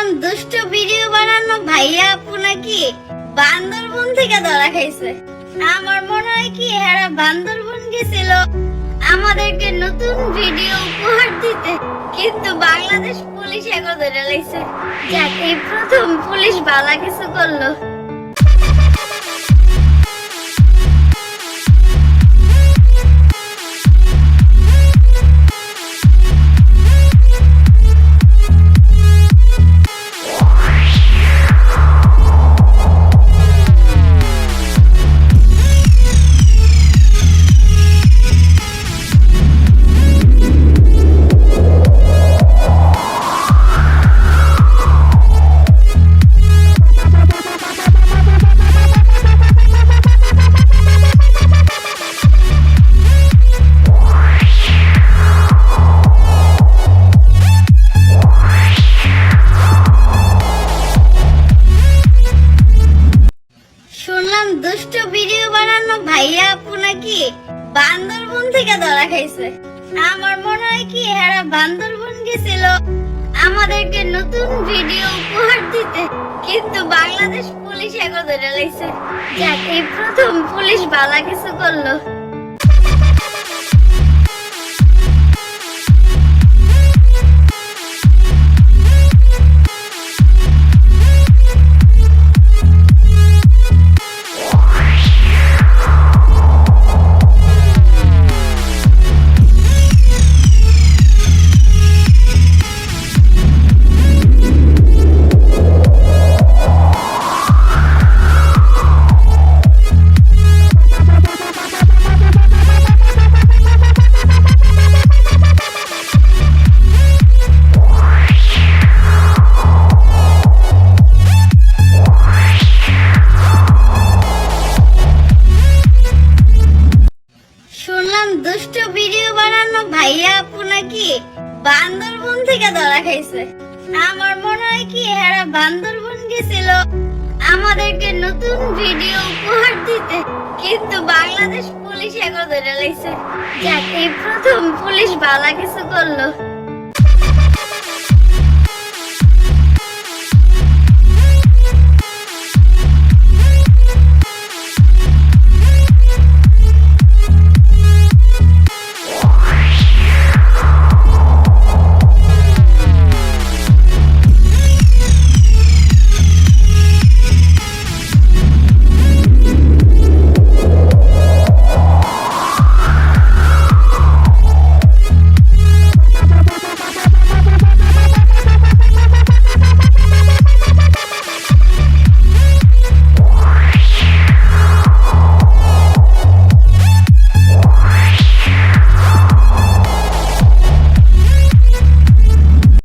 শুনলাম দুষ্ট ভিডিও বানানো ভাইয়া আপু নাকি বান্দরবন থেকে ধরা খাইছে। আমার মনে হয় কি এরা বান্দরবন গেছিল আমাদেরকে নতুন ভিডিও উপহার দিতে, কিন্তু বাংলাদেশ পুলিশ এখন ধরে লাইছে। যাক, এই প্রথম পুলিশ বালা কিছু করল। ভিডিও ভাইয়া আপু নাকি বান্দরবন থেকে ধরা খাইছে। আমার মনে হয় কি এরা বান্দরবন গেছিল আমাদেরকে নতুন ভিডিও উপহার দিতে, কিন্তু বাংলাদেশ পুলিশ এখন ধরে লাইছে। যাক, এই প্রথম পুলিশ বালা কিছু করল। বানানো ভাইয়া আপু নাকি বান্দরবন থেকে ধরা খাইছে। আমার মনে হয় কি এরা বান্দরবন গেছিল। আমাদেরকে নতুন ভিডিও উপহার দিতে। কিন্তু বাংলাদেশ পুলিশ এখন ধরে লাইছে। যাক, এই প্রথম পুলিশ বালা কিছু করল।